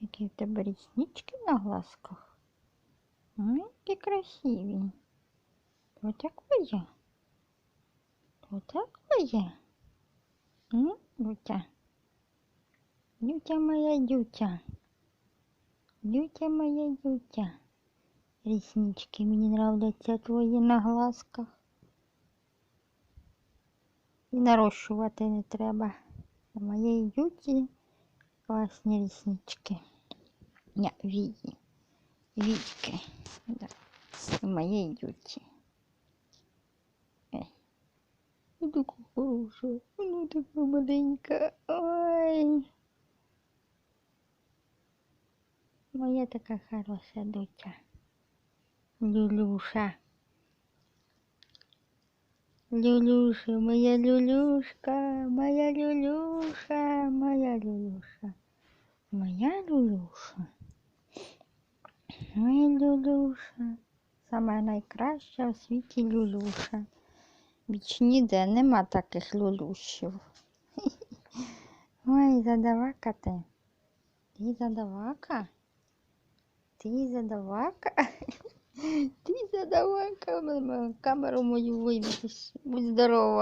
Які в тебе ріснички на глазках. Ой, які красиві. То такое? То такое? М, Дютя? Дютя моя дютя. Дютя моя дютя. Ріснички мені нравляться твої на глазках. І нарощувати не треба. У моєї дюті класні ріснички. Ня, Вії. Вітьки. Да. У моєї дюті. Ей. Ну така хороша, ну така маленька. Ой. Моя така хороша доча. Люлюша. Люлюша, моя люлюшка, моя люлюша, моя люлюша. Моя люлюша. Моя люлюша. Сама найкраща в світі люлюша. Біч ніде нема таких люлющів. Ой, задавака ти. Ти задавака? Ти задавака? Ти задавака, камеру мою вийдеш. Будь здорова.